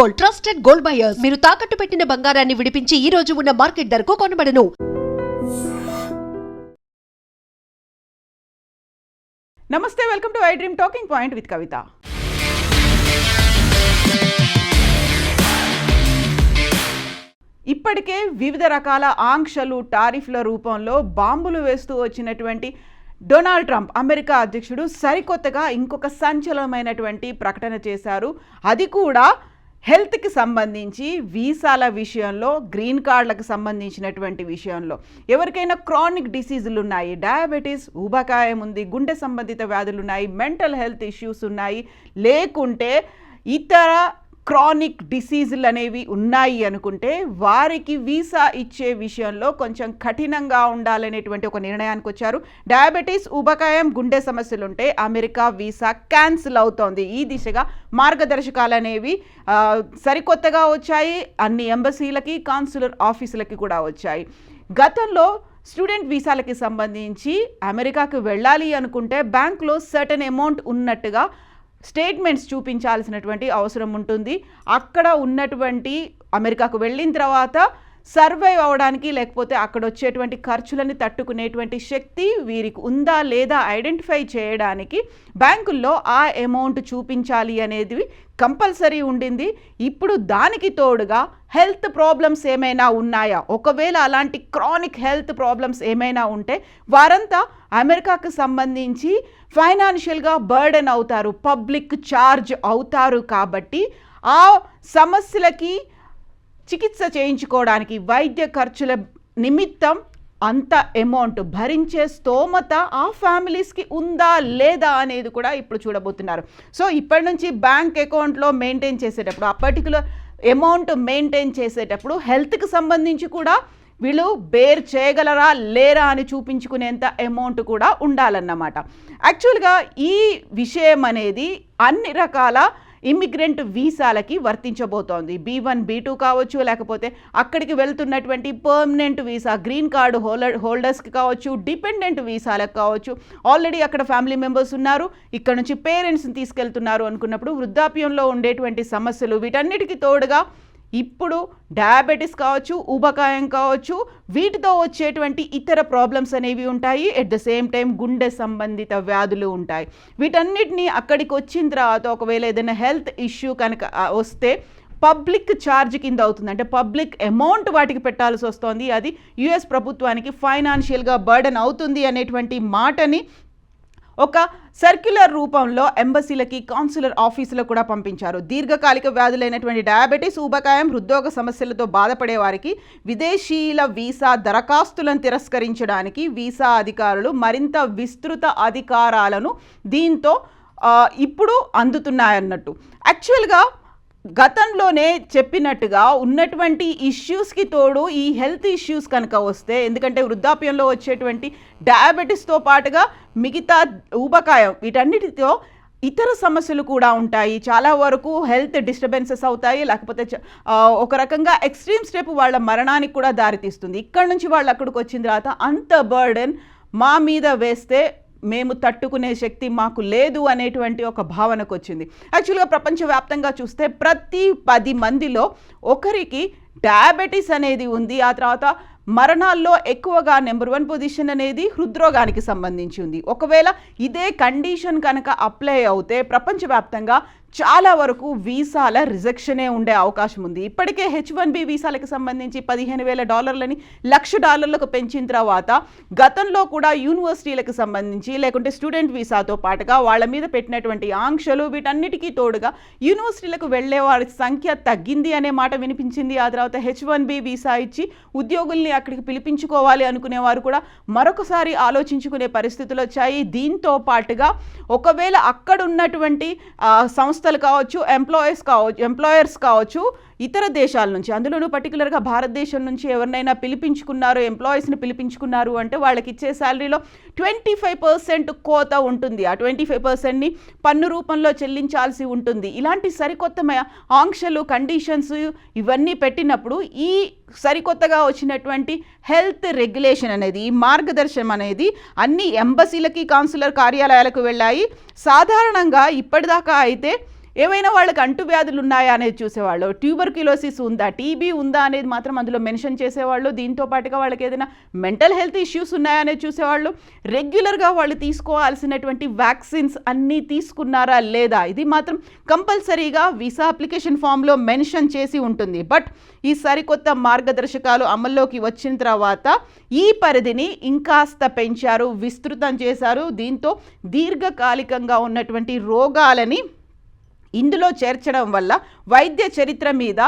Gold trusted gold buyers. మీరు తాకట్టు పెట్టిన బంగారాన్ని విడిపించి ఈ రోజు ఉన్న మార్కెట్ ధరకు కొనబడను. నమస్తే welcome to I dream talking point with Kavitha. ఇప్పటికే వివిధ రకాల ఆంక్షలు టారిఫ్ల రూపంలో బాంబులు వేస్తూ వచ్చినటువంటి డొనాల్డ్ ట్రంప్ అమెరికా అధ్యక్షుడు సరికొత్తగా ఇంకొక సంచలనమైనటువంటి ప్రకటన చేశారు. అది కూడా హెల్త్కి సంబంధించి వీసాల విషయంలో గ్రీన్ కార్డులకు సంబంధించినటువంటి విషయంలో ఎవరికైనా క్రానిక్ డిసీజులు ఉన్నాయి డయాబెటీస్ ఊబకాయం ఉంది గుండె సంబంధిత వ్యాధులు ఉన్నాయి మెంటల్ హెల్త్ ఇష్యూస్ ఉన్నాయి లేకుంటే ఇతర క్రానిక్ డిసీజులు అనేవి ఉన్నాయి అనుకుంటే వారికి వీసా ఇచ్చే విషయంలో కొంచెం కఠినంగా ఉండాలనేటువంటి ఒక నిర్ణయానికి వచ్చారు. డయాబెటీస్ ఉబకాయం గుండె సమస్యలు ఉంటే అమెరికా వీసా క్యాన్సిల్ అవుతోంది. ఈ దిశగా మార్గదర్శకాలు అనేవి సరికొత్తగా వచ్చాయి. అన్ని ఎంబసీలకి కాన్సులర్ ఆఫీసులకి కూడా వచ్చాయి. గతంలో స్టూడెంట్ వీసాలకి సంబంధించి అమెరికాకు వెళ్ళాలి అనుకుంటే బ్యాంక్లో సర్టన్ అమౌంట్ ఉన్నట్టుగా స్టేట్మెంట్స్ చూపించాల్సినటువంటి అవసరం ఉంటుంది. అక్కడ ఉన్నటువంటి అమెరికాకు వెళ్ళిన తర్వాత సర్వైవ్ అవడానికి లేకపోతే అక్కడ వచ్చేటువంటి ఖర్చులని తట్టుకునేటువంటి శక్తి వీరికి ఉందా లేదా ఐడెంటిఫై చేయడానికి బ్యాంకుల్లో ఆ అమౌంట్ చూపించాలి అనేది కంపల్సరీ ఉండింది. ఇప్పుడు దానికి తోడుగా హెల్త్ ప్రాబ్లమ్స్ ఏమైనా ఉన్నాయా? ఒకవేళ అలాంటి క్రానిక్ హెల్త్ ప్రాబ్లమ్స్ ఏమైనా ఉంటే వారంతా అమెరికాకు సంబంధించి ఫైనాన్షియల్గా బర్డెన్ అవుతారు పబ్లిక్ ఛార్జ్ అవుతారు కాబట్టి ఆ సమస్యలకి చికిత్స చేయించుకోవడానికి వైద్య ఖర్చుల నిమిత్తం అంత అమౌంట్ భరించే స్తోమత ఆ ఫ్యామిలీస్కి ఉందా లేదా అనేది కూడా ఇప్పుడు చూడబోతున్నారు. సో ఇప్పటి నుంచి బ్యాంక్ అకౌంట్లో మెయింటైన్ చేసేటప్పుడు ఆ పర్టికులర్ అమౌంట్ మెయింటైన్ చేసేటప్పుడు హెల్త్కి సంబంధించి కూడా వీళ్ళు బేర్ చేయగలరా లేరా అని చూపించుకునేంత అమౌంట్ కూడా ఉండాలన్నమాట. యాక్చువల్గా ఈ విషయం అనేది అన్ని రకాల ఇమ్మిగ్రెంట్ వీసాలకి వర్తించబోతోంది. బీ వన్ బీ టూ కావచ్చు లేకపోతే అక్కడికి వెళ్తున్నటువంటి permanent visa green card holder హోల్డర్స్కి కావచ్చు డిపెండెంట్ వీసాలకు కావచ్చు. ఆల్రెడీ అక్కడ ఫ్యామిలీ మెంబర్స్ ఉన్నారు. ఇక్కడ నుంచి పేరెంట్స్ని తీసుకెళ్తున్నారు అనుకున్నప్పుడు వృద్ధాప్యంలో ఉండేటువంటి సమస్యలు వీటన్నిటికీ తోడుగా ఇప్పుడు డయాబెటీస్ కావచ్చు ఊబకాయం కావచ్చు వీటితో వచ్చేటువంటి ఇతర ప్రాబ్లమ్స్ అనేవి ఉంటాయి. ఎట్ ద సేమ్ టైం గుండె సంబంధిత వ్యాధులు ఉంటాయి. వీటన్నిటిని అక్కడికి వచ్చిన తర్వాత ఒకవేళ ఏదైనా హెల్త్ ఇష్యూ కనుక వస్తే పబ్లిక్ ఛార్జ్ కింద అవుతుంది. అంటే పబ్లిక్ అమౌంట్ వాటికి పెట్టాల్సి వస్తుంది. అది యుఎస్ ప్రభుత్వానికి ఫైనాన్షియల్గా బర్డెన్ అవుతుంది అనేటువంటి మాటని ఒక సర్క్యులర్ రూపంలో ఎంబసీలకి కాన్సులర్ ఆఫీసులకు కూడా పంపించారు. దీర్ఘకాలిక వ్యాధులైనటువంటి డయాబెటీస్ ఊబకాయం హృద్రోగ సమస్యలతో బాధపడే వారికి విదేశీయుల వీసా దరఖాస్తులను తిరస్కరించడానికి వీసా అధికారులు మరింత విస్తృత అధికారాలను దీంతో ఇప్పుడు అందుతున్నాయన్నట్టు. యాక్చువల్గా గతంలోనే చెప్పినట్టుగా ఉన్నటువంటి ఇష్యూస్కి తోడు ఈ హెల్త్ ఇష్యూస్ కనుక వస్తే ఎందుకంటే వృద్ధాప్యంలో వచ్చేటువంటి డయాబెటీస్తో పాటుగా మిగతా ఊబకాయం వీటన్నిటితో ఇతర సమస్యలు కూడా ఉంటాయి. చాలా వరకు హెల్త్ డిస్టర్బెన్సెస్ అవుతాయి లేకపోతే ఒక రకంగా ఎక్స్ట్రీమ్ స్టెప్ వాళ్ళ మరణానికి కూడా దారితీస్తుంది. ఇక్కడ నుంచి వాళ్ళు అక్కడికి వచ్చిన తర్వాత అంత బర్డెన్ మా మీద వేస్తే మేము తట్టుకునే శక్తి మాకు లేదు అనేటువంటి ఒక భావనకు వచ్చింది. యాక్చువల్గా ప్రపంచవ్యాప్తంగా చూస్తే ప్రతి పది మందిలో ఒకరికి డయాబెటీస్ అనేది ఉంది. ఆ తర్వాత మరణాల్లో ఎక్కువగా నెంబర్ వన్ పొజిషన్ అనేది హృద్రోగానికి సంబంధించి ఉంది. ఒకవేళ ఇదే కండిషన్ కనుక అప్లై అవుతే ప్రపంచవ్యాప్తంగా చాలా వరకు వీసాల రిజెక్షనే ఉండే అవకాశం ఉంది. ఇప్పటికే హెచ్ వన్ బి వీసాలకు సంబంధించి పదిహేను వేల డాలర్లని లక్ష డాలర్లకు పెంచిన తర్వాత గతంలో కూడా యూనివర్సిటీలకు సంబంధించి లేకుంటే స్టూడెంట్ వీసాతో పాటుగా వాళ్ళ మీద పెట్టినటువంటి ఆంక్షలు వీటన్నిటికీ తోడుగా యూనివర్సిటీలకు వెళ్ళే వారి సంఖ్య తగ్గింది అనే మాట వినిపించింది. ఆ తర్వాత హెచ్ వన్ బి వీసా ఇచ్చి ఉద్యోగుల్ని అక్కడికి పిలిపించుకోవాలి అనుకునే వారు కూడా మరొకసారి ఆలోచించుకునే పరిస్థితులు వచ్చాయి. దీంతో పాటుగా ఒకవేళ అక్కడ ఉన్నటువంటి సంస్థలు కావచ్చు ఎంప్లాయీస్ కావచ్చు ఎంప్లాయర్స్ కావచ్చు ఇతర దేశాల నుంచి అందులోనూ పర్టికులర్గా భారతదేశం నుంచి ఎవరినైనా పిలిపించుకున్నారు ఎంప్లాయీస్ని పిలిపించుకున్నారు అంటే వాళ్ళకి ఇచ్చే శాలరీలో ట్వంటీ ఫైవ్ పర్సెంట్ కోత ఉంటుంది. ఆ ట్వంటీ ఫైవ్ పర్సెంట్ని పన్ను రూపంలో చెల్లించాల్సి ఉంటుంది. ఇలాంటి సరికొత్త ఆంక్షలు కండిషన్స్ ఇవన్నీ పెట్టినప్పుడు ఈ సరికొత్తగా వచ్చినటువంటి హెల్త్ రెగ్యులేషన్ అనేది ఈ మార్గదర్శనం అనేది అన్ని ఎంబసీలకి కాన్సులర్ కార్యాలయాలకు వెళ్ళాయి. సాధారణంగా ఇప్పటిదాకా అయితే ఏమైనా వాళ్ళకి అంటువ్యాధులు ఉన్నాయా అనేది చూసేవాళ్ళు. ట్యూబర్క్యులోసిస్ ఉందా టీబీ ఉందా అనేది మాత్రం అందులో మెన్షన్ చేసేవాళ్ళు. దీంతో పాటుగా వాళ్ళకి ఏదైనా మెంటల్ హెల్త్ ఇష్యూస్ ఉన్నాయా అనేది చూసేవాళ్ళు. రెగ్యులర్గా వాళ్ళు తీసుకోవాల్సినటువంటి వ్యాక్సిన్స్ అన్నీ తీసుకున్నారా లేదా ఇది మాత్రం కంపల్సరీగా వీసా అప్లికేషన్ ఫామ్లో మెన్షన్ చేసి ఉంటుంది. బట్ ఈ సరికొత్త మార్గదర్శకాలు అమల్లోకి వచ్చిన తర్వాత ఈ పరిధిని ఇంకాస్త పెంచారు విస్తృతం చేశారు. దీంతో దీర్ఘకాలికంగా ఉన్నటువంటి రోగాలని ఇందులో చేర్చడం వల్ల వైద్య చరిత్ర మీద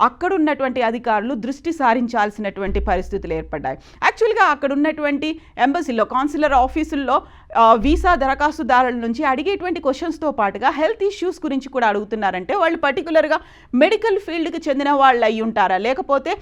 అక్కడున్నటువంటి అధికారులు దృష్టి సారించాల్సినటువంటి పరిస్థితులు ఏర్పడ్డాయి. యాక్చువల్గా అక్కడ ఉన్నటువంటి ఎంబసీలో కాన్సులర్ ఆఫీసుల్లో వీసా దరఖాస్తుదారుల నుంచి అడిగేటువంటి క్వశ్చన్స్తో పాటుగా హెల్త్ ఇష్యూస్ గురించి కూడా అడుగుతున్నారంటే వాళ్ళు పర్టికులర్గా మెడికల్ ఫీల్డ్కి చెందిన వాళ్ళు అయి ఉంటారా లేకపోతే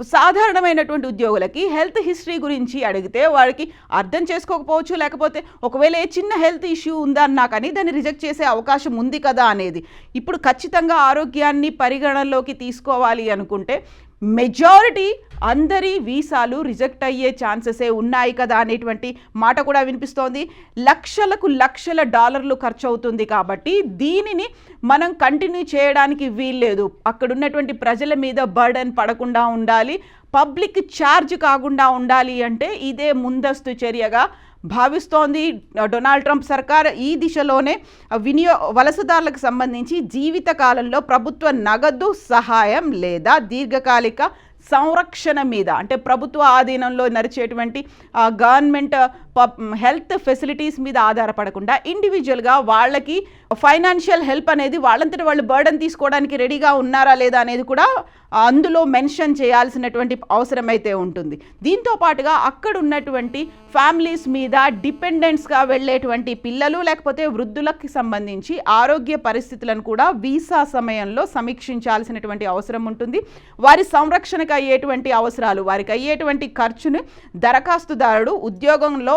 సాధారణమైనటువంటి ఉద్యోగులకి హెల్త్ హిస్టరీ గురించి అడిగితే వాడికి అర్థం చేసుకోకపోవచ్చు లేకపోతే ఒకవేళ ఏ చిన్న హెల్త్ ఇష్యూ ఉందా కానీ దాన్ని రిజెక్ట్ చేసే అవకాశం ఉంది కదా అనేది. ఇప్పుడు ఖచ్చితంగా ఆరోగ్యాన్ని పరిగణనలోకి తీసుకోవాలి అనుకుంటే మెజారిటీ అందరి వీసాలు రిజెక్ట్ అయ్యే ఛాన్సెసే ఉన్నాయి కదా అనేటువంటి మాట కూడా వినిపిస్తోంది. లక్షలకు లక్షల డాలర్లు ఖర్చు అవుతుంది కాబట్టి దీనిని మనం కంటిన్యూ చేయడానికి వీల్లేదు. అక్కడున్నటువంటి ప్రజల మీద బర్డన్ పడకుండా ఉండాలి. పబ్లిక్ ఛార్జ్ కాకుండా ఉండాలి అంటే ఇదే ముందస్తు చర్యగా భావిస్తోంది. డొనాల్డ్ ట్రంప్ సర్కార్ ఈ దిశలోనే వినియో వలసదారులకు సంబంధించి జీవిత కాలంలో ప్రభుత్వ నగదు సహాయం లేదా దీర్ఘకాలిక సంరక్షణ మీద అంటే ప్రభుత్వ ఆధీనంలో నడిచేటువంటి గవర్నమెంట్ హెల్త్ ఫెసిలిటీస్ మీద ఆధారపడకుండా ఇండివిజువల్గా వాళ్ళకి ఫైనాన్షియల్ హెల్ప్ అనేది వాళ్ళంతటి వాళ్ళు బర్డన్ తీసుకోవడానికి రెడీగా ఉన్నారా లేదా అనేది కూడా అందులో మెన్షన్ చేయాల్సినటువంటి అవసరం అయితే ఉంటుంది. దీంతో పాటుగా అక్కడ ఉన్నటువంటి ఫ్యామిలీస్ మీద డిపెండెంట్స్గా వెళ్ళేటువంటి పిల్లలు లేకపోతే వృద్ధులకు సంబంధించి ఆరోగ్య పరిస్థితులను కూడా వీసా సమయంలో సమీక్షించాల్సినటువంటి అవసరం ఉంటుంది. వారి సంరక్షణకు అయ్యేటువంటి అవసరాలు వారికి అయ్యేటువంటి ఖర్చును దరఖాస్తుదారుడు ఉద్యోగంలో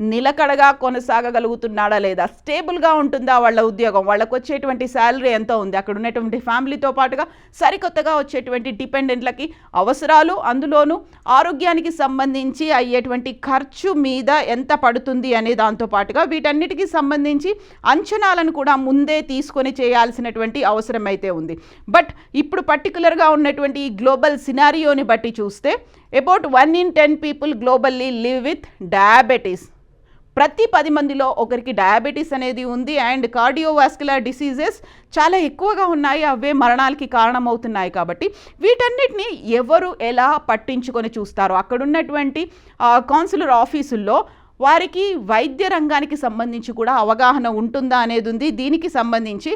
నిలకడగా కొనసాగగలుగుతున్నాడా లేదా? స్టేబుల్గా ఉంటుందా వాళ్ళ ఉద్యోగం? వాళ్ళకు వచ్చేటువంటి శాలరీ ఎంత ఉంది. అక్కడ ఉన్నటువంటి ఫ్యామిలీతో పాటుగా సరికొత్తగా వచ్చేటువంటి డిపెండెంట్లకి అవసరాలు అందులోనూ ఆరోగ్యానికి సంబంధించి అయ్యేటువంటి ఖర్చు మీద ఎంత పడుతుంది అనే దాంతో పాటుగా వీటన్నిటికీ సంబంధించి అంచనాలను కూడా ముందే తీసుకొని చేయాల్సినటువంటి అవసరం అయితే ఉంది. బట్ ఇప్పుడు పర్టికులర్గా ఉన్నటువంటి ఈ గ్లోబల్ సినారియోని బట్టి చూస్తే about one in ten people globally live with diabetes. ప్రతి పది మందిలో ఒకరికి డయాబెటీస్ అనేది ఉంది అండ్ కార్డియోవాస్కులర్ డిసీజెస్ చాలా ఎక్కువగా ఉన్నాయి. అవే మరణాలకి కారణమవుతున్నాయి కాబట్టి వీటన్నిటిని ఎవరు ఎలా పట్టించుకొని చూస్తారో అక్కడున్నటువంటి కౌన్సిలర్ ఆఫీసుల్లో వారికి వైద్య రంగానికి సంబంధించి కూడా అవగాహన ఉంటుందా అనేది ఉంది. దీనికి సంబంధించి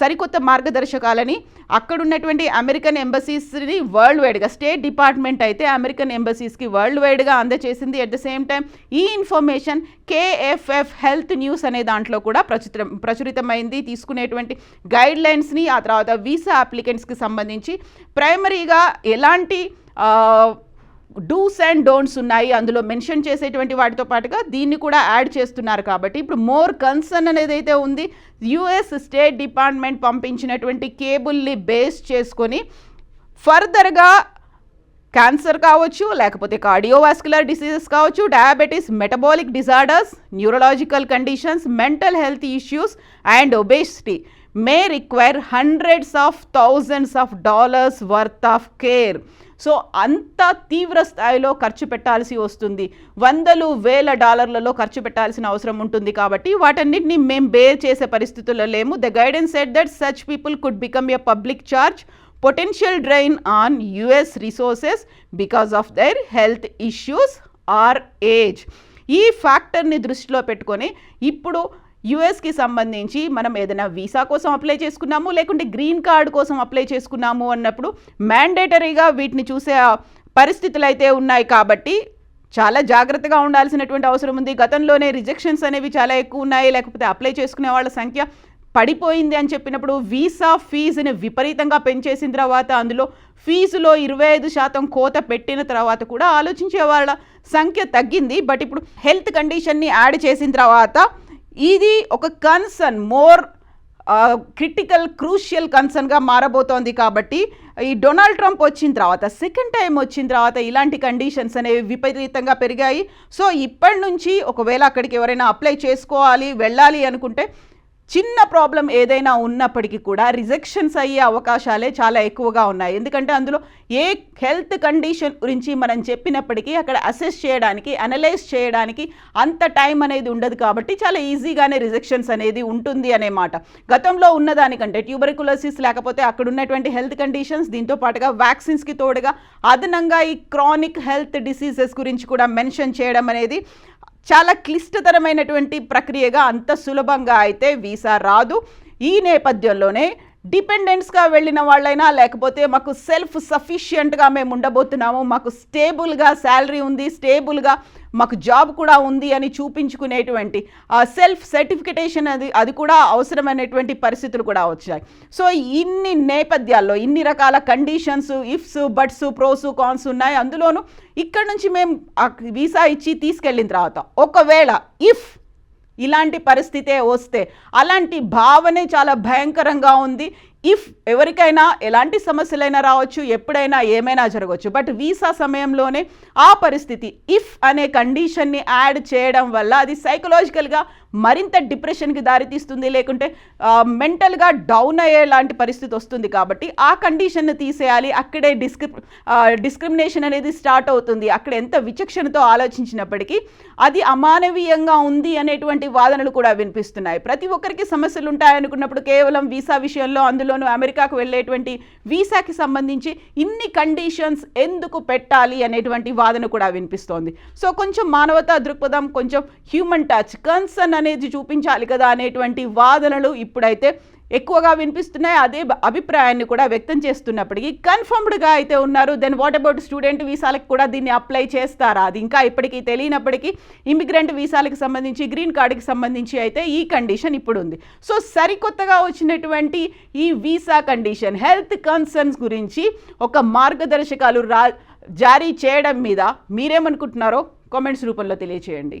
సరికొత్త మార్గదర్శకాలని అక్కడున్నటువంటి అమెరికన్ ఎంబసీస్ని వరల్డ్ వైడ్గా స్టేట్ డిపార్ట్మెంట్ అయితే అమెరికన్ ఎంబసీస్కి వరల్డ్ వైడ్గా అందజేసింది అట్ ద సేమ్ టైం ఈ ఇన్ఫర్మేషన్ కేఎఫ్ఎఫ్ హెల్త్ న్యూస్ అనే దాంట్లో కూడా ప్రచురం ప్రచురితమైంది. తీసుకునేటువంటి గైడ్ లైన్స్ని ఆ తర్వాత వీసా అప్లికెంట్స్కి సంబంధించి ప్రైమరీగా ఎలాంటి డూస్ అండ్ డోంట్స్ ఉన్నాయి. అందులో మెన్షన్ చేసేటువంటి వాటితో పాటుగా దీన్ని కూడా యాడ్ చేస్తున్నారు కాబట్టి ఇప్పుడు మోర్ కన్సర్న్ అనేది అయితే ఉంది యుఎస్ స్టేట్ డిపార్ట్మెంట్ పంపించినటువంటి కేబుల్ని బేస్ చేసుకొని ఫర్దర్గా క్యాన్సర్ కావచ్చు లేకపోతే కార్డియోవాస్కులర్ డిసీజెస్ కావచ్చు diabetes metabolic disorders neurological conditions mental health issues and obesity may require hundreds of thousands of dollars worth of care so అంత తీవ్ర స్థాయిలో ఖర్చు పెట్టాల్సి వస్తుంది. వందలు వేల డాలర్లలో ఖర్చు పెట్టాల్సిన అవసరం ఉంటుంది కాబట్టి వాటన్నిటిని మేము బేర్ చేసే పరిస్థితుల్లో లేము. The guidance set that such people could become a public charge potential drain on US resources because of their health issues or age ఈ ఫ్యాక్టర్ని దృష్టిలో పెట్టుకొని ఇప్పుడు యుఎస్కి సంబంధించి మనం ఏదైనా వీసా కోసం అప్లై చేసుకున్నాము లేకుంటే గ్రీన్ కార్డ్ కోసం అప్లై చేసుకున్నాము అన్నప్పుడు మ్యాండేటరీగా వీటిని చూసే పరిస్థితులు అయితే ఉన్నాయి కాబట్టి చాలా జాగ్రత్తగా ఉండాల్సినటువంటి అవసరం ఉంది. గతంలోనే రిజెక్షన్స్ అనేవి చాలా ఎక్కువ ఉన్నాయి లేకపోతే అప్లై చేసుకునే వాళ్ళ సంఖ్య పడిపోయింది అని చెప్పినప్పుడు వీసా ఫీజుని విపరీతంగా పెంచేసిన తర్వాత అందులో ఫీజులో ఇరవై ఐదు శాతం కోత పెట్టిన తర్వాత కూడా ఆలోచించే వాళ్ళ సంఖ్య తగ్గింది. బట్ ఇప్పుడు హెల్త్ కండిషన్ని యాడ్ చేసిన తర్వాత ఇది ఒక కన్సర్న్ మోర్ క్రిటికల్ క్రూషియల్ కన్సర్న్గా మారబోతోంది కాబట్టి ఈ డొనాల్డ్ ట్రంప్ వచ్చిన తర్వాత సెకండ్ టైం వచ్చిన తర్వాత ఇలాంటి కండిషన్స్ అనేవి విపరీతంగా పెరిగాయి. సో ఇప్పటి నుంచి ఒకవేళ అక్కడికి ఎవరైనా అప్లై చేసుకోవాలి వెళ్ళాలి అనుకుంటే చిన్న ప్రాబ్లం ఏదైనా ఉన్నప్పటికీ కూడా రిజెక్షన్స్ అయ్యే అవకాశాలే చాలా ఎక్కువగా ఉన్నాయి. ఎందుకంటే అందులో ఏ హెల్త్ కండిషన్ గురించి మనం చెప్పినప్పటికీ అక్కడ అసెస్ చేయడానికి అనలైజ్ చేయడానికి అంత టైం అనేది ఉండదు కాబట్టి చాలా ఈజీగానే రిజెక్షన్స్ అనేది ఉంటుంది అనే మాట. గతంలో ఉన్నదానికంటే ట్యూబరికులోసిస్ లేకపోతే అక్కడ ఉన్నటువంటి హెల్త్ కండిషన్స్ దీంతో పాటుగా వ్యాక్సిన్స్కి తోడుగా అదనంగా ఈ క్రానిక్ హెల్త్ డిసీజెస్ గురించి కూడా మెన్షన్ చేయడం అనేది చాలా క్లిష్టతరమైనటువంటి ప్రక్రియగా అంత సులభంగా అయితే వీసా రాదు. ఈ నేపథ్యంలోనే డిపెండెంట్స్గా వెళ్ళిన వాళ్ళైనా లేకపోతే మాకు సెల్ఫ్ సఫిషియెంట్గా మేము ఉండబోతున్నాము మాకు స్టేబుల్గా శాలరీ ఉంది స్టేబుల్గా మాకు జాబ్ కూడా ఉంది అని చూపించుకునేటువంటి ఆ సెల్ఫ్ సర్టిఫికేషన్ అది అది కూడా అవసరమైనటువంటి పరిస్థితులు కూడా వచ్చాయి. సో ఇన్ని నేపథ్యాల్లో ఇన్ని రకాల conditions ifs buts pros cons ఉన్నాయి. అందులోనూ ఇక్కడ నుంచి మేము వీసా ఇచ్చి తీసుకెళ్ళిన తర్వాత ఒకవేళ ఇఫ్ ఇలాంటి పరిస్థితే వస్తే. అలాంటి భావనే చాలా భయంకరంగా ఉంది. ఇఫ్ ఎవరికైనా ఎలాంటి సమస్యలైనా రావచ్చు ఎప్పుడైనా ఏమైనా జరగవచ్చు. బట్ వీసా సమయంలోనే ఆ పరిస్థితి ఇఫ్ అనే కండిషన్ని యాడ్ చేయడం వల్ల అది సైకలాజికల్గా మరింత డిప్రెషన్కి దారితీస్తుంది. లేకుంటే మెంటల్గా డౌన్ అయ్యేలాంటి పరిస్థితి వస్తుంది కాబట్టి ఆ కండిషన్ని తీసేయాలి. అక్కడే డిస్క్రి డిస్క్రిమినేషన్ అనేది స్టార్ట్ అవుతుంది. అక్కడ ఎంత విచక్షణతో ఆలోచించినప్పటికీ అది అమానవీయంగా ఉంది అనేటువంటి వాదనలు కూడా వినిపిస్తున్నాయి. ప్రతి ఒక్కరికి సమస్యలు ఉంటాయనుకున్నప్పుడు కేవలం వీసా విషయంలో అందులో అందులోనూ అమెరికాకు వెళ్ళేటువంటి వీసాకి సంబంధించి ఇన్ని కండిషన్స్ ఎందుకు పెట్టాలి అనేటువంటి వాదన కూడా వినిపిస్తోంది. సో కొంచెం మానవతా దృక్పథం కొంచెం హ్యూమన్ టచ్ కన్సర్న్ అనేది చూపించాలి కదా అనేటువంటి వాదనలు ఇప్పుడైతే ఎక్కువగా వినిపిస్తున్నాయి. అదే అభిప్రాయాన్ని కూడా వ్యక్తం చేస్తున్నప్పటికీ కన్ఫర్మ్డ్గా అయితే ఉన్నారు. దెన్ వాట్ అబౌట్ స్టూడెంట్ వీసాలకు కూడా దీన్ని అప్లై చేస్తారా? అది ఇంకా ఇప్పటికీ తెలియనప్పటికీ ఇమిగ్రెంట్ వీసాలకు సంబంధించి గ్రీన్ కార్డుకి సంబంధించి అయితే ఈ కండిషన్ ఇప్పుడు ఉంది సో సరికొత్తగా వచ్చినటువంటి ఈ వీసా కండిషన్ హెల్త్ కన్సర్న్స్ గురించి ఒక మార్గదర్శకాలు రా జారీ చేయడం మీద మీరేమనుకుంటున్నారో కామెంట్స్ రూపంలో తెలియచేయండి.